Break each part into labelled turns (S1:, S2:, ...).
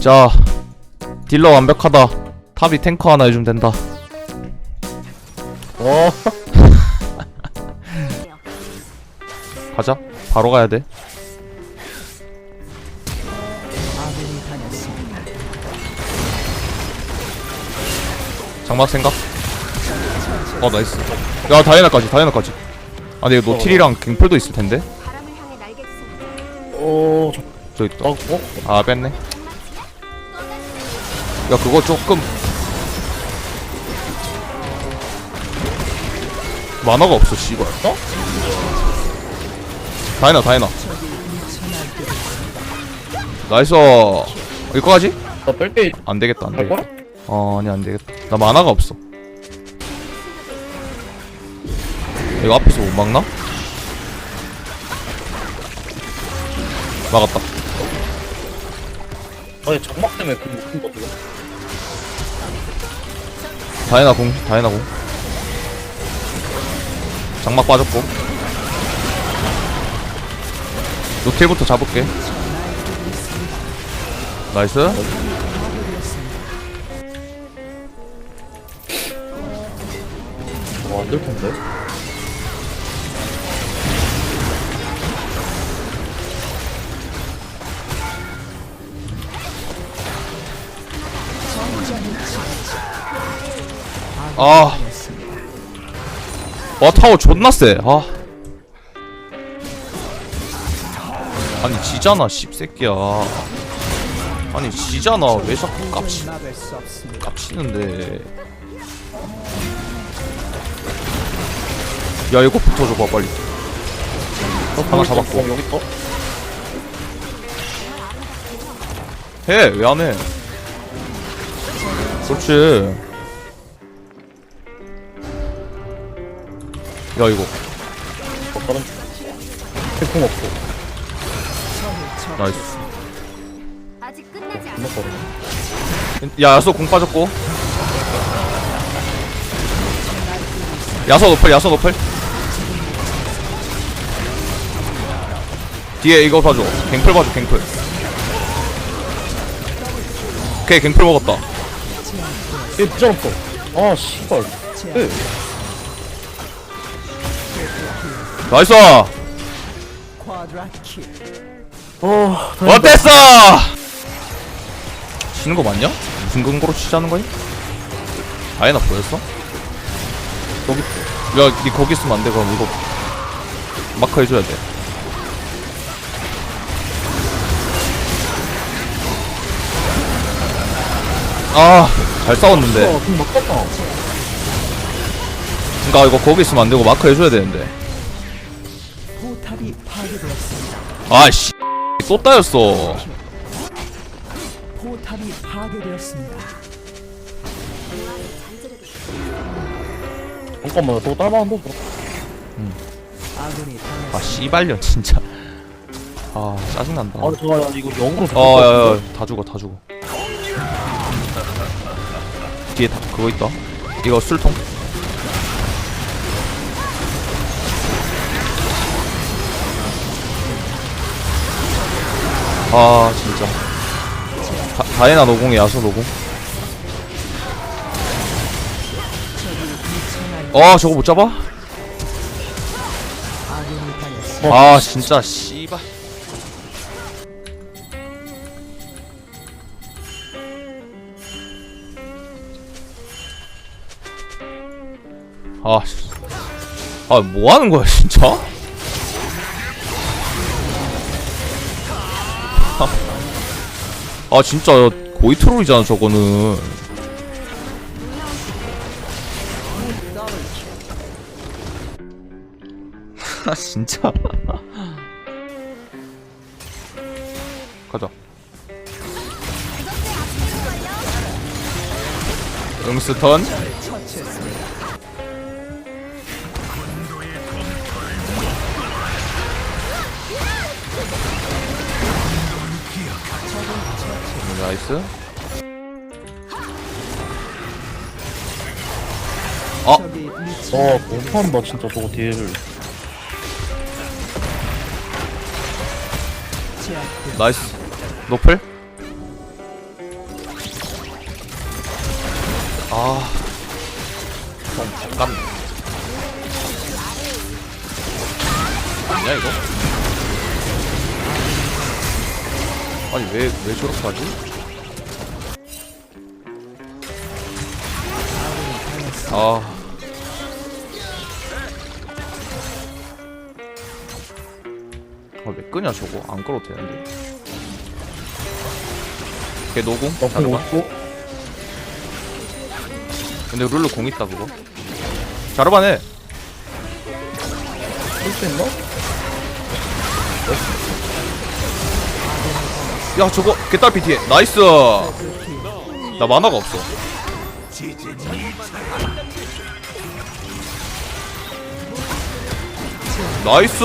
S1: 자 딜러 완벽하다. 탑이 탱커 하나 해주면 된다.
S2: 어?
S1: 가자. 바로 가야 돼. 장막 생각? 어 나이스. 야 다이애나까지 다이애나까지. 아 근데 이거 노틸이랑 갱플도 있을 텐데?
S2: 어, 저,
S1: 저기 있다.
S2: 어, 어?
S1: 아 뺐네 야 그거 조금. 만화가 없어 씨발.
S2: 어?
S1: 다이나 다이나. 나이스. 이거까지?
S2: 나 뺄게.
S1: 안 되겠다
S2: 안할
S1: 되겠다.
S2: 거야?
S1: 어 아니 안 되겠다. 나 만화가 없어. 이거 앞에서 못 막나? 막았다.
S2: 아니 장막 때문에 그 못한 거거든
S1: 다이나 공 다이나 공 장막 빠졌고. 노틸부터 잡을게. 나이스.
S2: 와 안 될 텐데
S1: 아. 와 타워 존나 세. 아. 아니 지잖아 씹새끼야. 아니 지잖아 왜 자꾸 깝치 깝치는데. 야 이거 붙어줘봐 빨리. 하나 잡았고.
S2: 어, 여기 있다
S1: 해왜 안 해? 그렇지. 야 이거.
S2: 어, 다른 태풍 없고.
S1: 나이스.
S3: 아직 끝나지
S2: 존나
S3: 않았어.
S2: 빠르네
S1: 야 야소 공 빠졌고. 야소 노플 야소 노플. 뒤에 이거 봐줘. 갱플 봐줘 갱플. 오케이 갱플 먹었다.
S2: 얘 부자 없어 아 씨발. 네.
S1: 나이스
S2: 어
S1: 어땠어 치는 거 맞냐? 무슨 근거로 치자는 거야? 아예 나 보였어?
S2: 여기
S1: 야, 니 거기 있으면 안 돼. 그럼 이거 마크 해줘야 돼. 아, 잘 싸웠는데.
S2: 어, 좀 막혔다
S1: 그니까 이거 거기 있으면 안 되고 마크 해줘야 되는데. 아씨, 또 따였어.
S4: 포탑이 파괴되었습니다.
S2: 잠깐만 너 딸만한데?
S4: 아군이 당했습니다.
S1: 아, 씨발년 진짜. 아, 짜증난다.
S2: 아 좋아 야 이거 영으로
S1: 어, 야, 야, 다 죽어, 다 죽어. 뒤에 다 그거 있다. 이거 술통. 아, 진짜. 다, 다이나 노공이 야수 노공. 어, 저거 못 잡아?
S4: 아,
S1: 진짜 씨발. 아, 씨. 아, 뭐 하는 거야, 진짜? 아, 진짜 고이 트롤이잖아, 저거는. 아, 진짜. 가자. 응스턴. 나이스.
S4: 아,
S2: 어, 못한다 진짜 저거 딜.
S1: 나이스. 노플? 아. 잠깐. 아니야 이거? 아니 왜 왜 저렇게 하지? 아 아, 왜 끄냐 저거 안 끌어도 되는데 걔 노공?
S2: 너프
S1: 자르반?
S2: 없고
S1: 근데 룰루 공 있다 그거 자르반 해
S2: 쓸수 있나?
S1: 야 저거 개딸피 뒤에. 나이스. 나 만화가 없어. 나이스.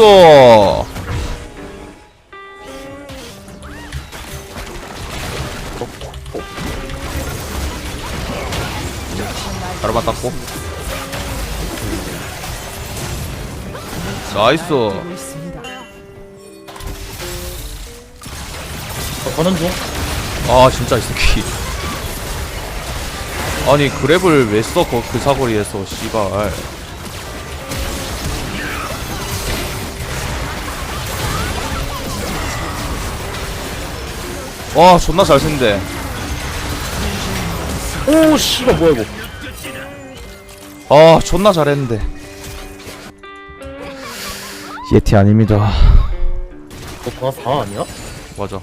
S1: 자르반 닦고. 나이스
S2: 저 가는 중.
S1: 아 진짜 이 새끼. 아니 그랩을 왜 써 그 사거리에서 씨발. 와 존나 잘 쓴데.
S2: 오 씨발 뭐야 이거.
S1: 아 존나 잘했는데. 예티 아닙니다.
S2: 너다4 아니야?
S1: 맞아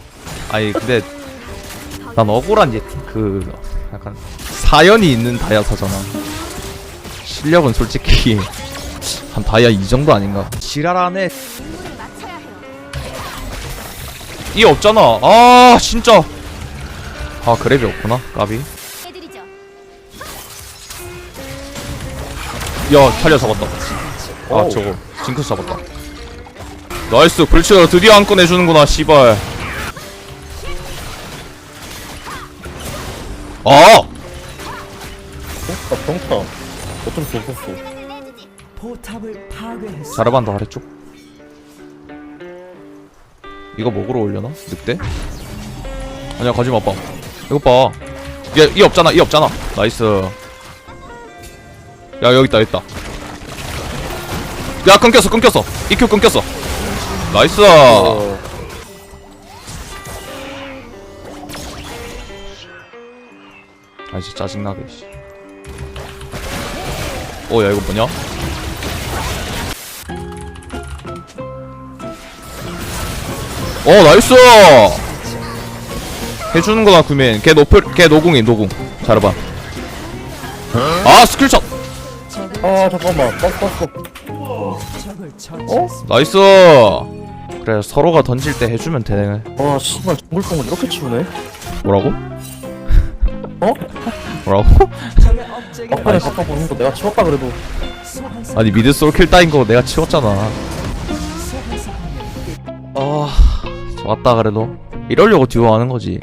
S1: 아니 근데 난 억울한 예티 그 약간 사연이 있는 다이아사잖아. 실력은 솔직히 한 다이아 이 정도 아닌가? 지랄하네. 이 없잖아. 아 진짜. 아 그랩이 없구나 까비. 야 탈려 잡았다. 아. 저거. 징크스 잡았다. 나이스. 불치가 드디어 한건 해주는구나 씨발 아
S2: 병타 병타. 어쩜 수 없었어.
S4: 포탑을 파괴했습니다.
S1: 자르반도 아래쪽 이거 먹으러 올려나? 늑대? 아니야 가지마 봐. 이거 봐. 얘, 이 없잖아 이 없잖아. 나이스. 야 여기 있다 여기 있다. 야 끊겼어 끊겼어. EQ 끊겼어. 나이스 아 진짜 짜증나게 씨. 어, 야 이거 뭐냐? 어 나이스! 해주는 거나 구면 걔 노플 걔 노궁이 노궁. 잘해봐. 아 스킬샷!
S2: 아 잠깐만. 빡빡빡.
S4: 처치했습니다.
S1: 나이스! 그래 서로가 던질 때 해주면 되네.
S2: 아 씨발 정글뽕을 이렇게 치우네?
S1: 뭐라고?
S2: 어?
S1: 뭐라고?
S4: 적의 업적이
S2: 막판에 바꿔 보는 거 내가 치웠다 그래도
S1: 아니 미드 솔킬 따인 거 내가 치웠잖아 아 좋았다 그래도 이러려고 듀오 하는 거지